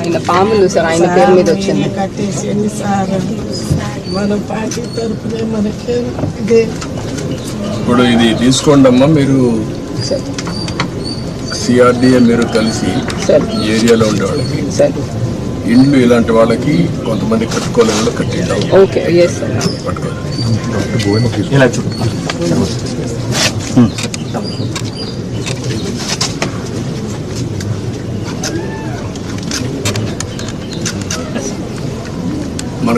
ఆయన పాములు సార్ ఆయన పేరు మీద వచ్చింది. కట్టేసేయండి సార్. మన పార్టీ తరఫునే మనకి ఇదే. ఇప్పుడు ఇది తీసుకోండి అమ్మా మీరు సిఆర్డిఏ మీరు కలిసి సార్. ఈ ఏరియాలో ఉండే వాళ్ళకి. సార్. ఇండ్లు ఇలాంటి వాళ్ళకి కొంతమంది కట్టుకోలేని కట్టిద్దాం ఓకే ఎస్ సార్ పట్టుకోవాలి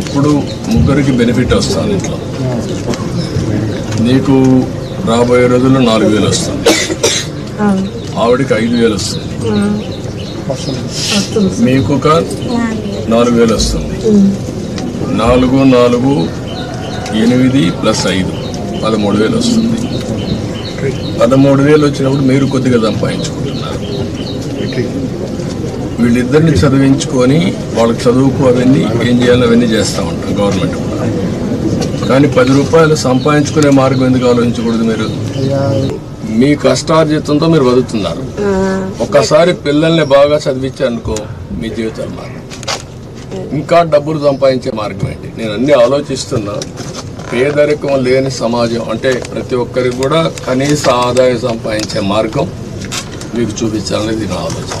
ఇప్పుడు ముగ్గురికి బెనిఫిట్ వస్తుంది ఇంట్లో. నీకు రాబోయే రోజుల్లో నాలుగు వేలు వస్తుంది. ఆవిడకి ఐదు వేలు వస్తుంది. మీకు ఒక నాలుగు వేలు వస్తుంది. నాలుగు నాలుగు ఎనిమిది ప్లస్ ఐదు పదమూడు వేలు వస్తుంది. పదమూడు వేలు వచ్చినప్పుడు మీరు కొద్దిగా సంపాదించుకుంటున్నారు వీళ్ళిద్దరిని చదివించుకొని వాళ్ళకి చదువుకు అవన్నీ ఏం చేయాలో అవన్నీ చేస్తూ ఉంటాం గవర్నమెంట్ కూడా. కానీ పది రూపాయలు సంపాదించుకునే మార్గం ఎందుకు ఆలోచించకూడదు మీరు? మీ కష్టార్జితంతో మీరు బతుకుతున్నారు. ఒక్కసారి పిల్లల్ని బాగా చదివించారనుకో మీ జీవితాలు మారు ఇంకా డబ్బులు సంపాదించే మార్గం ఏంటి? నేను అన్ని ఆలోచిస్తున్నా. పేదరికం లేని సమాజం అంటే ప్రతి ఒక్కరికి కూడా కనీస ఆదాయం సంపాదించే మార్గం మీకు చూపించాలనేది నా ఆలోచన.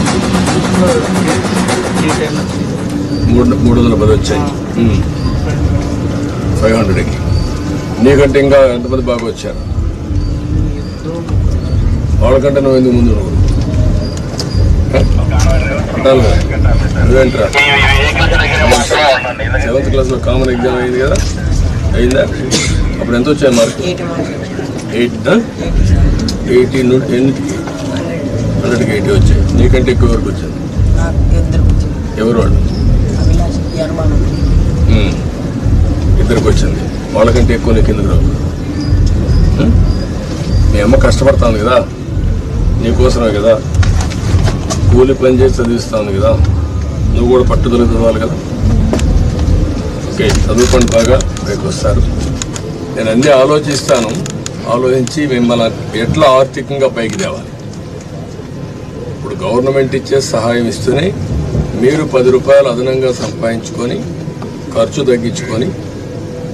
మూడు మూడు వందల పది వచ్చాయి ఫైవ్ హండ్రెడ్కి. నీకంటే ఇంకా ఎంతమంది బాగా వచ్చారు? వాళ్ళకంటే నువ్వు ఎందుకు ముందు నువ్వు. నువ్వేంట్రా? సెవెంత్ క్లాస్లో కామన్ ఎగ్జామ్ అయింది కదా? అయిందా? అప్పుడు ఎంత వచ్చాయి మార్క్ ఎయిట్ ఎయిటీ ఎన్నిటికి? హండ్రెడ్కి ఎయిటీ వచ్చాయి. నీకంటే ఎక్కువ వరకు వచ్చింది? ఎవరు వాళ్ళు. ఇద్దరికి వచ్చింది. వాళ్ళకంటే ఎక్కువ నీకు ఎందుకు రావు? మీ అమ్మ కష్టపడుతుంది కదా. నీకోసమే కదా. కూలి పని చేసి చదివిస్తాను కదా. నువ్వు కూడా పట్టుదల చదవాలి కదా. ఓకే చదువుకోండి బాగా. పైకి వస్తారు. నేను అన్నీ ఆలోచిస్తాను. ఆలోచించి మిమ్మల్ని ఎట్లా ఆర్థికంగా పైకి తేవాలి? ఇప్పుడు గవర్నమెంట్ ఇచ్చే సహాయం ఇస్తూనే మీరు పది రూపాయలు అదనంగా సంపాదించుకొని ఖర్చు తగ్గించుకొని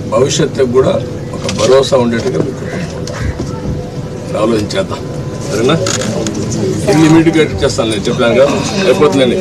భవిష్యత్తుకు కూడా ఒక భరోసా ఉండేట్టుగా మీకు ఆలోచించేద్దాం. సరేనా? ఇన్ని మీటింగ్ చేస్తాను నేను. చెప్పాను కదా. అయిపోతుందండి.